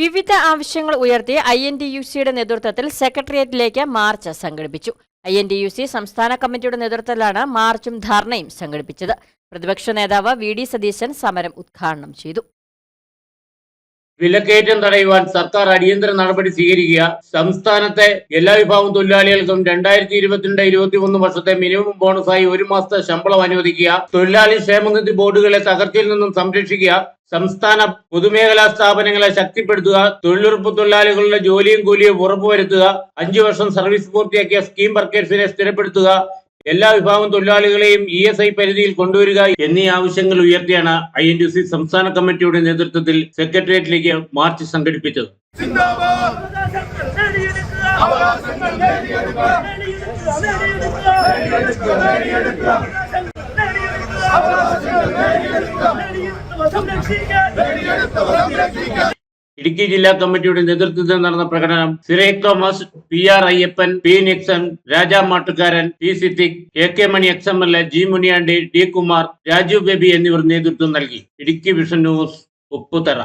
വിവിധ ആവശ്യങ്ങൾ ഉയർത്തി ഐ എൻ ടി യു സിയുടെ നേതൃത്വത്തിൽ സെക്രട്ടേറിയറ്റിലേക്ക് മാർച്ച് സംഘടിപ്പിച്ചു. I N T U C സംസ്ഥാന കമ്മിറ്റിയുടെ നേതൃത്വത്തിലാണ് മാർച്ചും ധർണയും സംഘടിപ്പിച്ചത്. പ്രതിപക്ഷ നേതാവ് വി ഡി സതീശൻ സമരം ഉദ്ഘാടനം ചെയ്തു. വിലക്കയറ്റം തടയുവാൻ സർക്കാർ അടിയന്തര നടപടി സ്വീകരിക്കുക. സംസ്ഥാനത്തെ എല്ലാ വിഭാഗം തൊഴിലാളികൾക്കും രണ്ടായിരത്തി ഇരുപത്തിരണ്ട് ഇരുപത്തി ഒന്ന് വർഷത്തെ മിനിമം ബോണസായി ഒരു മാസത്തെ ശമ്പളം അനുവദിക്കുക. തൊഴിലാളി ക്ഷേമനിധി ബോർഡുകളെ തകർച്ചയിൽ നിന്നും സംരക്ഷിക്കുക. സംസ്ഥാന പൊതുമേഖലാ സ്ഥാപനങ്ങളെ ശക്തിപ്പെടുത്തുക. തൊഴിലുറപ്പ് തൊഴിലാളികളുടെ ജോലിയും കൂലിയും ഉറപ്പുവരുത്തുക. അഞ്ചു വർഷം സർവീസ് പൂർത്തിയാക്കിയ സ്കീം വർക്കേഴ്സിനെ സ്ഥിരപ്പെടുത്തുക. എല്ലാ വിഭാഗം തൊഴിലാളികളെയും ഇ എസ് ഐ പരിധിയിൽ കൊണ്ടുവരിക എന്നീ ആവശ്യങ്ങൾ ഉയർത്തിയാണ് ഐ എൻ ടി സി സംസ്ഥാന കമ്മിറ്റിയുടെ നേതൃത്വത്തിൽ സെക്രട്ടേറിയറ്റിലേക്ക് മാർച്ച് സംഘടിപ്പിച്ചത്. സംരക്ഷിക്കാൻ ഇടുക്കി ജില്ലാ കമ്മിറ്റിയുടെ നേതൃത്വത്തിൽ നടന്ന പ്രകടനം സിറേ Thomas P R Ayyappan P Nixon Raja Mattukaran P Siddique A K Mani ex M L A G Muniyandi D Kumar Raju Baby എന്നിവർ നേതൃത്വം നൽകി. Idukki vision news Upputhara.